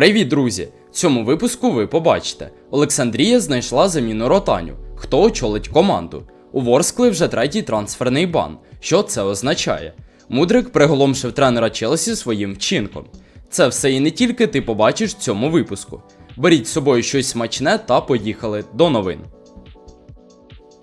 Привіт, друзі! В цьому випуску ви побачите: Олександрія знайшла заміну ротаню. Хто очолить команду? У Ворскли вже третій трансферний бан. Що це означає? Мудрик приголомшив тренера Челсі своїм вчинком. Це все і не тільки ти побачиш в цьому випуску. Беріть з собою щось смачне та поїхали до новин.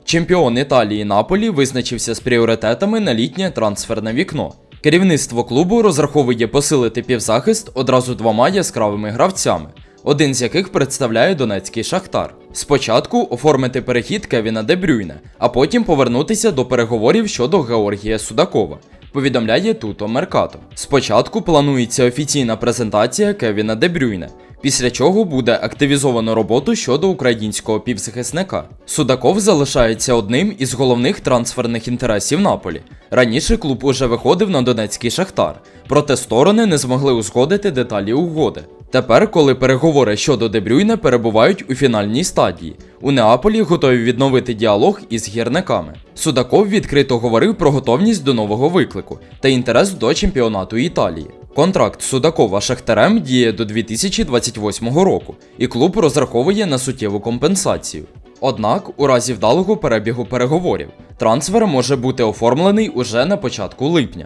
Чемпіон Італії Наполі визначився з пріоритетами на літнє трансферне вікно. Керівництво клубу розраховує посилити півзахист одразу двома яскравими гравцями, один з яких представляє донецький шахтар. Спочатку оформити перехід Кевіна Дебрюйна, а потім повернутися до переговорів щодо Георгія Судакова. Повідомляє Туто Меркато. Спочатку планується офіційна презентація Кевіна Дебрюйне, після чого буде активізовано роботу щодо українського півзахисника. Судаков залишається одним із головних трансферних інтересів Наполі. Раніше клуб уже виходив на донецький шахтар, проте сторони не змогли узгодити деталі угоди. Тепер, коли переговори щодо Дебрюйне перебувають у фінальній стадії, у Неаполі готові відновити діалог із гірниками. Судаков відкрито говорив про готовність до нового виклику та інтерес до чемпіонату Італії. Контракт Судакова Шахтарем діє до 2028 року, і клуб розраховує на суттєву компенсацію. Однак, у разі вдалого перебігу переговорів, трансфер може бути оформлений уже на початку липня.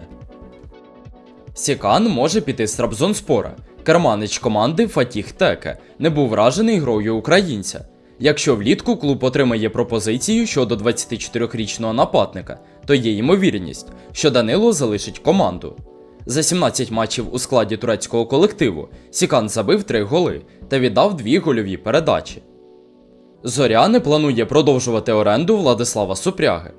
Сікан може піти з Трабзонспора. Керманич команди Фатіх Теке не був вражений грою українця. Якщо влітку клуб отримає пропозицію щодо 24-річного нападника, то є ймовірність, що Данило залишить команду. За 17 матчів у складі турецького колективу Сікан забив 3 голи та віддав 2 гольові передачі. Зоря не планує продовжувати оренду Владислава Супряги.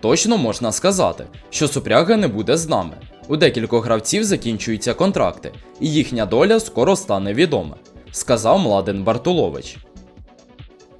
Точно можна сказати, що Супряга не буде з нами. У декількох гравців закінчуються контракти, і їхня доля скоро стане відома, сказав Младен Бартулович.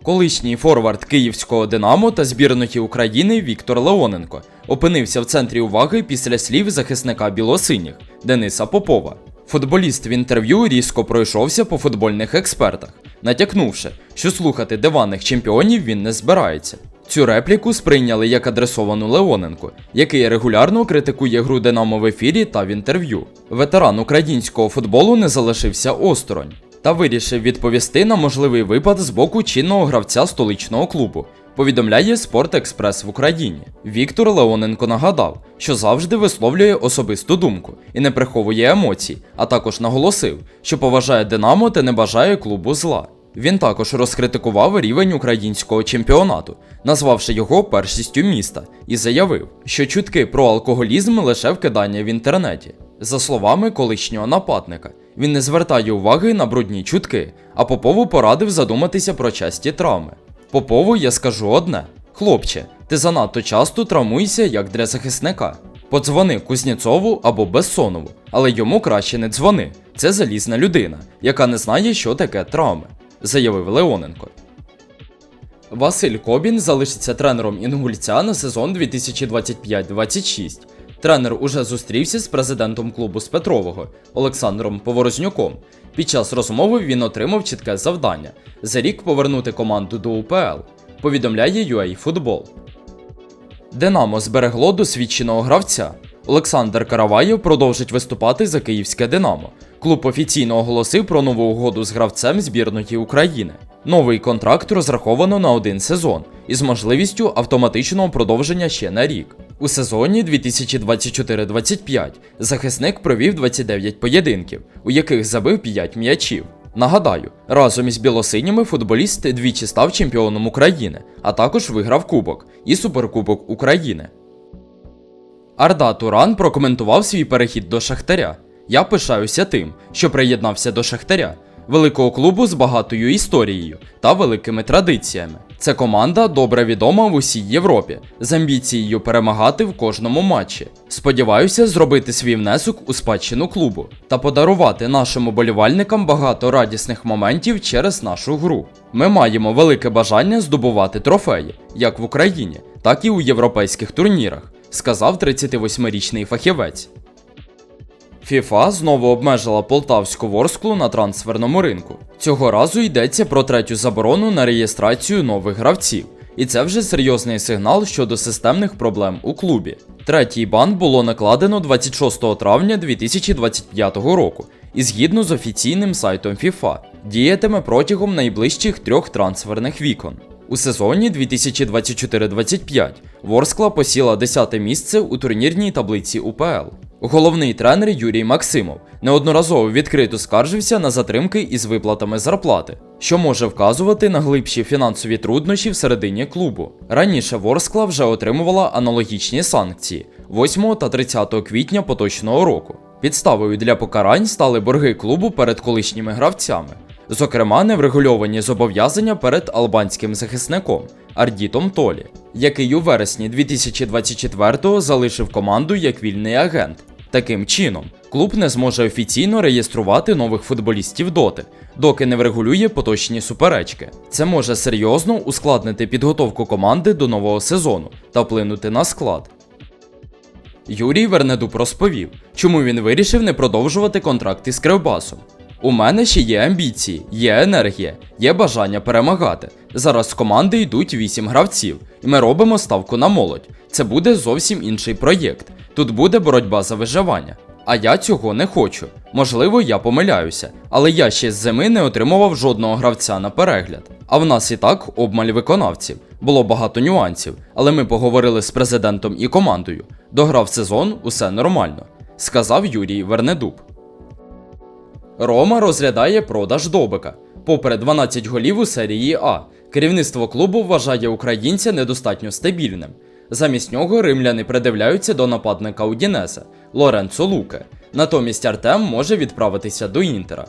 Колишній форвард київського Динамо та збірної України Віктор Леоненко опинився в центрі уваги після слів захисника білосиніх Дениса Попова. Футболіст в інтерв'ю різко пройшовся по футбольних експертах, натякнувши, що слухати диванних чемпіонів він не збирається. Цю репліку сприйняли як адресовану Леоненку, який регулярно критикує гру Динамо в ефірі та в інтерв'ю. Ветеран українського футболу не залишився осторонь та вирішив відповісти на можливий випад з боку чинного гравця столичного клубу. Повідомляє Спорт Експрес в Україні. Віктор Леоненко нагадав, що завжди висловлює особисту думку і не приховує емоцій, а також наголосив, що поважає Динамо та не бажає клубу зла. Він також розкритикував рівень українського чемпіонату, назвавши його першістю міста, і заявив, що чутки про алкоголізм лише вкидання в інтернеті. За словами колишнього нападника, він не звертає уваги на брудні чутки, а Попову порадив задуматися про часті травми. Попову я скажу одне: хлопче, ти занадто часто травмуєшся як для захисника. Подзвони Кузнєцову або Бессонову, але йому краще не дзвони. Це залізна людина, яка не знає, що таке травми, заявив Леоненко. Василь Кобін залишиться тренером інгульця на сезон 2025-26. Тренер уже зустрівся з президентом клубу з Петрового Олександром Поворознюком. Під час розмови він отримав чітке завдання за рік повернути команду до УПЛ, повідомляє UA Football. Динамо зберегло досвідченого гравця. Олександр Караваєв продовжить виступати за київське Динамо. Клуб офіційно оголосив про нову угоду з гравцем збірної України. Новий контракт розраховано на один сезон із можливістю автоматичного продовження ще на рік. У сезоні 2024-25 захисник провів 29 поєдинків, у яких забив 5 м'ячів. Нагадаю, разом із білосиніми футболіст двічі став чемпіоном України, а також виграв Кубок і Суперкубок України. Арда Туран прокоментував свій перехід до Шахтаря. Я пишаюся тим, що приєднався до Шахтаря, великого клубу з багатою історією та великими традиціями. Це команда добре відома в усій Європі, з амбіцією перемагати в кожному матчі. Сподіваюся, зробити свій внесок у спадщину клубу та подарувати нашим уболівальникам багато радісних моментів через нашу гру. Ми маємо велике бажання здобувати трофеї, як в Україні, так і у європейських турнірах, сказав 38-річний фахівець. ФІФА знову обмежила полтавську ворсклу на трансферному ринку. Цього разу йдеться про третю заборону на реєстрацію нових гравців, і це вже серйозний сигнал щодо системних проблем у клубі. Третій бан було накладено 26 травня 2025 року, і згідно з офіційним сайтом FIFA, діятиме протягом найближчих трьох трансферних вікон. У сезоні 2024-25 Ворскла посіла 10 місце у турнірній таблиці УПЛ. Головний тренер Юрій Максимов неодноразово відкрито скаржився на затримки із виплатами зарплати, що може вказувати на глибші фінансові труднощі всередині клубу. Раніше Ворскла вже отримувала аналогічні санкції 8 та 30 квітня поточного року. Підставою для покарань стали борги клубу перед колишніми гравцями, зокрема, неврегульовані зобов'язання перед албанським захисником Ардітом Толі, який у вересні 2024-го залишив команду як вільний агент. Таким чином, клуб не зможе офіційно реєструвати нових футболістів доти, доки не врегулює поточні суперечки. Це може серйозно ускладнити підготовку команди до нового сезону та вплинути на склад. Юрій Вернедуб розповів, чому він вирішив не продовжувати контракт із Кривбасом. У мене ще є амбіції, є енергія, є бажання перемагати. Зараз з команди йдуть 8 гравців, і ми робимо ставку на молодь. Це буде зовсім інший проєкт. Тут буде боротьба за виживання. А я цього не хочу. Можливо, я помиляюся, але я ще з зими не отримував жодного гравця на перегляд. А в нас і так обмаль виконавців. Було багато нюансів, але ми поговорили з президентом і командою. Дограв сезон, усе нормально, сказав Юрій Вернедуб. Рома розглядає продаж Добика. Попри 12 голів у серії А, керівництво клубу вважає українця недостатньо стабільним. Замість нього римляни придивляються до нападника Удінеса Лоренцо Луке. Натомість Артем може відправитися до Інтера.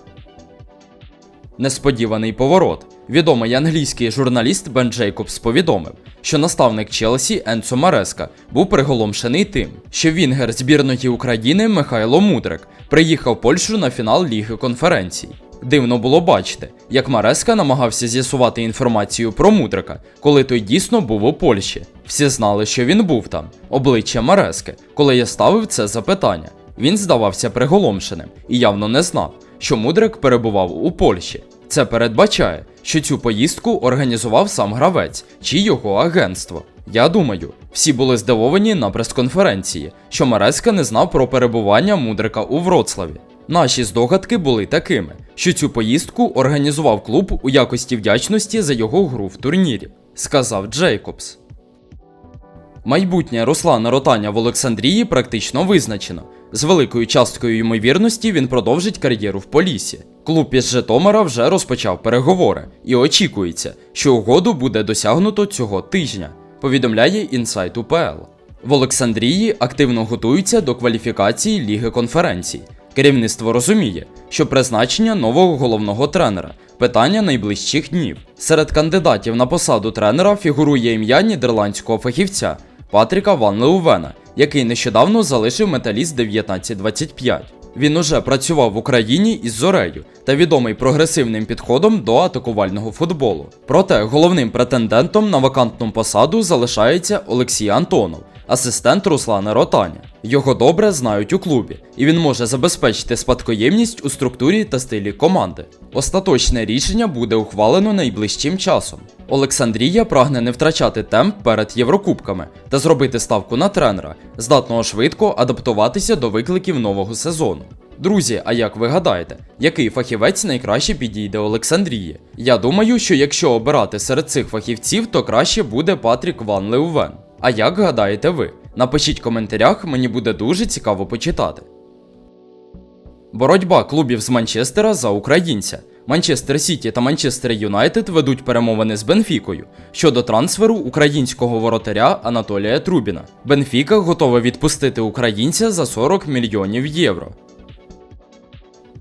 Несподіваний поворот. Відомий англійський журналіст Бен Джейкобс повідомив, що наставник Челсі Енцо Мареска був приголомшений тим, що Вінгер збірної України Михайло Мудрик приїхав в Польщу на фінал Ліги конференцій. Дивно було бачити, як Мареска намагався з'ясувати інформацію про Мудрика, коли той дійсно був у Польщі. Всі знали, що він був там, обличчя Марески, коли я ставив це запитання. Він здавався приголомшеним і явно не знав, що Мудрик перебував у Польщі. Це передбачає, що цю поїздку організував сам гравець чи його агентство. Я думаю, всі були здивовані на прес-конференції, що Мареска не знав про перебування Мудрика у Вроцлаві. Наші здогадки були такими, що цю поїздку організував клуб у якості вдячності за його гру в турнірі, сказав Джейкобс. Майбутнє Руслана Ротаня в Олександрії практично визначено. З великою часткою ймовірності він продовжить кар'єру в Полісі. Клуб із Житомира вже розпочав переговори, і очікується, що угоду буде досягнуто цього тижня, повідомляє інсайт УПЛ. В Олександрії активно готуються до кваліфікації Ліги конференцій. Керівництво розуміє, що призначення нового головного тренера питання найближчих днів. Серед кандидатів на посаду тренера фігурує ім'я нідерландського фахівця Патріка Ван Леувена, який нещодавно залишив металіст 1925. Він уже працював в Україні із Зорею та відомий прогресивним підходом до атакувального футболу. Проте головним претендентом на вакантну посаду залишається Олексій Антонов, асистент Руслана Ротаня. Його добре знають у клубі, і він може забезпечити спадкоємність у структурі та стилі команди. Остаточне рішення буде ухвалено найближчим часом. Олександрія прагне не втрачати темп перед Єврокубками та зробити ставку на тренера, здатного швидко адаптуватися до викликів нового сезону. Друзі, а як ви гадаєте, який фахівець найкраще підійде Олександрії? Я думаю, що якщо обирати серед цих фахівців, то краще буде Патрік Ван Леувен. А як гадаєте ви? Напишіть в коментарях, мені буде дуже цікаво почитати. Боротьба клубів з Манчестера за українця. Манчестер Сіті та Манчестер Юнайтед ведуть перемовини з Бенфікою щодо трансферу українського воротаря Анатолія Трубіна. Бенфіка готова відпустити українця за 40 мільйонів євро.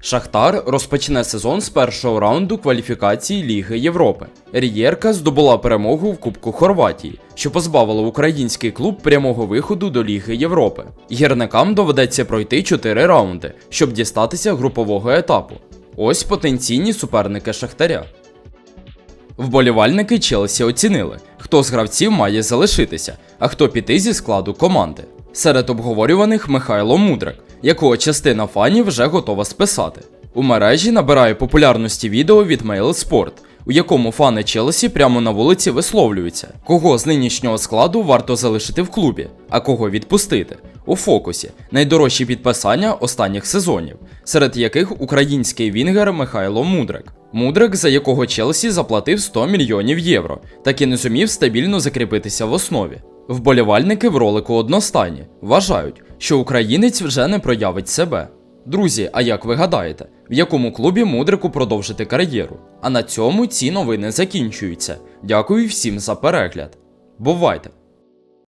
Шахтар розпочне сезон з першого раунду кваліфікації Ліги Європи. Рієрка здобула перемогу в Кубку Хорватії, що позбавило український клуб прямого виходу до Ліги Європи. Гірникам доведеться пройти 4 раунди, щоб дістатися групового етапу. Ось потенційні суперники Шахтаря. Вболівальники Челсі оцінили, хто з гравців має залишитися, а хто піти зі складу команди. Серед обговорюваних Михайло Мудрик, якого частина фанів вже готова списати. У мережі набирає популярності відео від Mail Sport, у якому фани Челсі прямо на вулиці висловлюються, кого з нинішнього складу варто залишити в клубі, а кого відпустити. У фокусі найдорожчі підписання останніх сезонів, серед яких український вінгер Михайло Мудрик. Мудрик, за якого Челсі заплатив 100 мільйонів євро, так і не зумів стабільно закріпитися в основі. Вболівальники в ролику одностайні вважають, що українець вже не проявить себе. Друзі, а як ви гадаєте, в якому клубі Мудрику продовжити кар'єру? А на цьому ці новини закінчуються. Дякую всім за перегляд. Бувайте!